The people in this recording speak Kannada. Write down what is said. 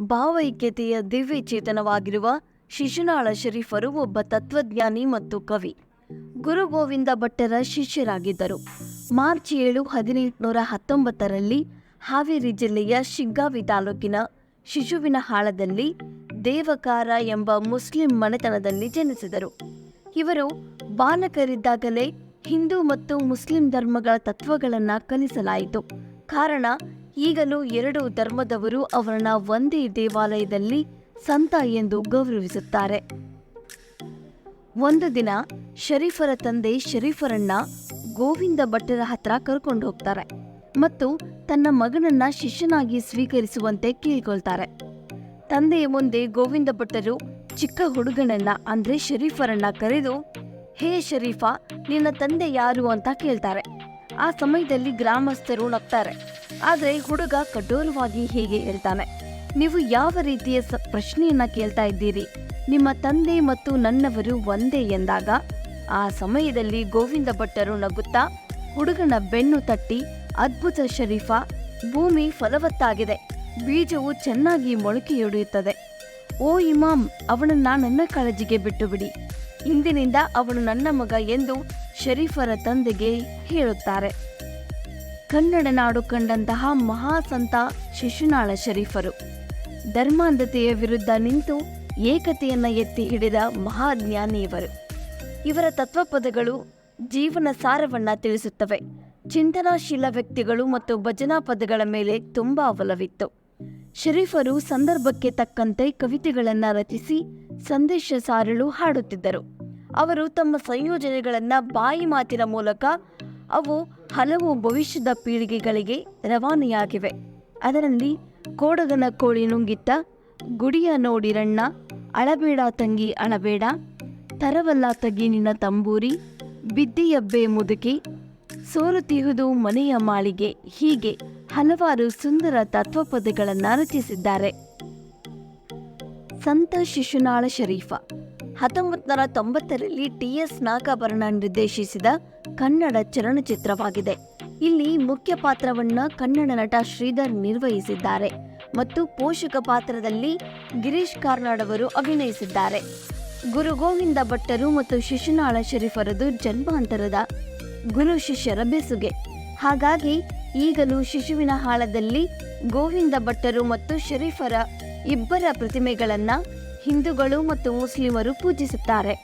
ಭಾವೈಕ್ಯತೆಯ ದಿವ್ಯ ಚೇತನವಾಗಿರುವ ಶಿಶುನಾಳ ಶರೀಫರು ಒಬ್ಬ ತತ್ವಜ್ಞಾನಿ ಮತ್ತು ಕವಿ. ಗುರು ಗೋವಿಂದ ಭಟ್ಟರ ಶಿಷ್ಯರಾಗಿದ್ದರು. ಮಾರ್ಚ್ ಏಳು, ಹದಿನೆಂಟುನೂರ ಹತ್ತೊಂಬತ್ತರಲ್ಲಿ ಹಾವೇರಿ ಜಿಲ್ಲೆಯ ಶಿಗ್ಗಾವಿ ತಾಲೂಕಿನ ಶಿಶುವಿನ ಹಾಳದಲ್ಲಿ ದೇವಕಾರ ಎಂಬ ಮುಸ್ಲಿಂ ಮನೆತನದಲ್ಲಿ ಜನಿಸಿದರು. ಇವರು ಬಾಲಕರಿದ್ದಾಗಲೇ ಹಿಂದೂ ಮತ್ತು ಮುಸ್ಲಿಂ ಧರ್ಮಗಳ ತತ್ವಗಳನ್ನು ಕಲಿಸಲಾಯಿತು. ಕಾರಣ ಈಗಲೂ ಎರಡು ಧರ್ಮದವರು ಅವರನ್ನ ಒಂದೇ ದೇವಾಲಯದಲ್ಲಿ ಸಂತ ಎಂದು ಗೌರವಿಸುತ್ತಾರೆ. ಒಂದು ದಿನ ಶರೀಫರ ತಂದೆ ಶರೀಫರನ್ನ ಗೋವಿಂದ ಭಟ್ಟರ ಹತ್ರ ಕರ್ಕೊಂಡು ಹೋಗ್ತಾರೆ ಮತ್ತು ತನ್ನ ಮಗನನ್ನ ಶಿಷ್ಯನಾಗಿ ಸ್ವೀಕರಿಸುವಂತೆ ಕೇಳ್ಕೊಳ್ತಾರೆ. ತಂದೆಯ ಮುಂದೆ ಗೋವಿಂದ ಭಟ್ಟರು ಚಿಕ್ಕ ಹುಡುಗನನ್ನ ಅಂದ್ರೆ ಶರೀಫರನ್ನ ಕರೆದು, ಹೇ ಶರೀಫಾ, ನಿನ್ನ ತಂದೆ ಯಾರು? ಅಂತ ಕೇಳ್ತಾರೆ. ಆ ಸಮಯದಲ್ಲಿ ಗ್ರಾಮಸ್ಥರು ನಗ್ತಾರೆ. ಆದ್ರೆ ಹುಡುಗ ಕಠೋರವಾಗಿ ಹೀಗೆ ಹೇಳ್ತಾನೆ. ನೀವು ಯಾವ ರೀತಿಯ ಪ್ರಶ್ನೆಯನ್ನ ಕೇಳ್ತಾ ಇದ್ದೀರಿ? ನಿಮ್ಮ ತಂದೆ ಮತ್ತು ನನ್ನವರು ಒಂದೇ ಎಂದಾಗ? ಆ ಸಮಯದಲ್ಲಿ ಗೋವಿಂದ ಭಟ್ಟರು ನಗುತ್ತಾ, ಹುಡುಗನ ಬೆನ್ನು ತಟ್ಟಿ, ಅದ್ಭುತ ಶರೀಫಾ, ಭೂಮಿ ಫಲವತ್ತಾಗಿದೆ, ಬೀಜವು ಚೆನ್ನಾಗಿ ಮೊಳಕೆಯೊಡೆಯುತ್ತದೆ. ಓ ಇಮಾಮ್, ಅವನನ್ನ ನನ್ನ ಕಾಳಜಿಗೆ ಬಿಟ್ಟು ಬಿಡಿ ಇಂದಿನಿಂದ ಅವನು ನನ್ನ ಮಗ ಎಂದು ಶರೀಫರ ತಂದೆಗೆ ಹೇಳುತ್ತಾರೆ. ಕನ್ನಡ ನಾಡು ಕಂಡಂತಹ ಮಹಾಸಂತ ಶಿಶುನಾಳ ಶರೀಫರು. ಧರ್ಮಾಂಧತೆಯ ವಿರುದ್ಧ ನಿಂತು ಏಕತೆಯನ್ನು ಎತ್ತಿ ಹಿಡಿದ ಮಹಾಜ್ಞಾನಿ ಇವರು ತತ್ವಪದಗಳು ಜೀವನ ಸಾರವನ್ನ ತಿಳಿಸುತ್ತವೆ. ಚಿಂತನಾಶೀಲ ವ್ಯಕ್ತಿಗಳು ಮತ್ತು ಭಜನಾ ಪದಗಳ ಮೇಲೆ ತುಂಬಾ ಒಲವಿತ್ತು ಶರೀಫರು ಸಂದರ್ಭಕ್ಕೆ ತಕ್ಕಂತೆ ಕವಿತೆಗಳನ್ನು ರಚಿಸಿ ಸಂದೇಶ ಸಾರಲು ಹಾಡುತ್ತಿದ್ದರು. ಅವರು ತಮ್ಮ ಸಂಯೋಜನೆಗಳನ್ನು ಬಾಯಿ ಮಾತಿನ ಮೂಲಕ ಅವು ಹಲವು ಭವಿಷ್ಯದ ಪೀಳಿಗೆಗಳಿಗೆ ರವಾನೆಯಾಗಿವೆ. ಅದರಲ್ಲಿ ಕೋಡಗನ ಕೋಳಿ ನುಂಗಿತ್ತ ಗುಡಿಯ ನೋಡಿರಣ್ಣ ಅಳಬೇಡ ತಂಗಿ ಅಳಬೇಡ, ತರವಲ್ಲ ತಗಿ ನಿನ್ನ ತಂಬೂರಿ ಬಿದ್ದಿಯಬ್ಬೆ ಮುದುಕಿ ಸೋರುತಿಹುದು ಮನೆಯ ಮಾಳಿಗೆ ಹೀಗೆ ಹಲವಾರು ಸುಂದರ ತತ್ವಪದಗಳನ್ನು ರಚಿಸಿದ್ದಾರೆ. ಸಂತ ಶಿಶುನಾಳ ಶರೀಫ. ಹತ್ತೊಂಬತ್ತು ನೂರ ತೊಂಬತ್ತರಲ್ಲಿ ಟಿ ಎಸ್ ನಾಗಾಭರಣ ನಿರ್ದೇಶಿಸಿದ ಕನ್ನಡ ಚಲನಚಿತ್ರವಾಗಿದೆ. ಇಲ್ಲಿ ಮುಖ್ಯ ಪಾತ್ರವನ್ನ ಕನ್ನಡ ನಟ ಶ್ರೀಧರ್ ನಿರ್ವಹಿಸಿದ್ದಾರೆ ಮತ್ತು ಪೋಷಕ ಪಾತ್ರದಲ್ಲಿ ಗಿರೀಶ್ ಕಾರ್ನಾಡ್ ಅವರು ಅಭಿನಯಿಸಿದ್ದಾರೆ. ಗುರು ಗೋವಿಂದ ಭಟ್ಟರು ಮತ್ತು ಶಿಶುನಾಳ ಶರೀಫರದು ಜನ್ಮಾಂತರದ ಗುರು ಶಿಷ್ಯರ ಬೆಸುಗೆ. ಹಾಗಾಗಿ ಈಗಲೂ ಶಿಶುವಿನ ಹಾಳದಲ್ಲಿ ಗೋವಿಂದ ಭಟ್ಟರು ಮತ್ತು ಶರೀಫರ ಇಬ್ಬರ ಪ್ರತಿಮೆಗಳನ್ನ ಹಿಂದೂಗಳು ಮತ್ತು ಮುಸ್ಲಿಮರು ಪೂಜಿಸುತ್ತಾರೆ.